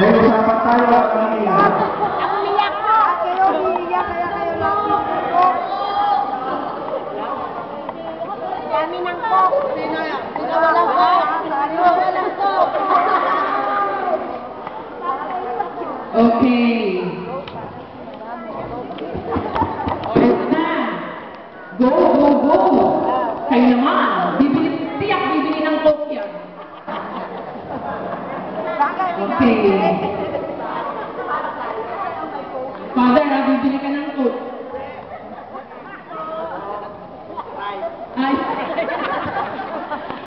May usapan tayo at umiiyak. Ang umiyak ko. Kayo umiiyak, kaya kayo lang ko. Dami ng coke. Sino yan? Sino walang coke? Sino walang coke? Okay. Pwede na. Go, go, go. Kayo naman. Bibili, tiyak bibili ng coke yan. 我们可以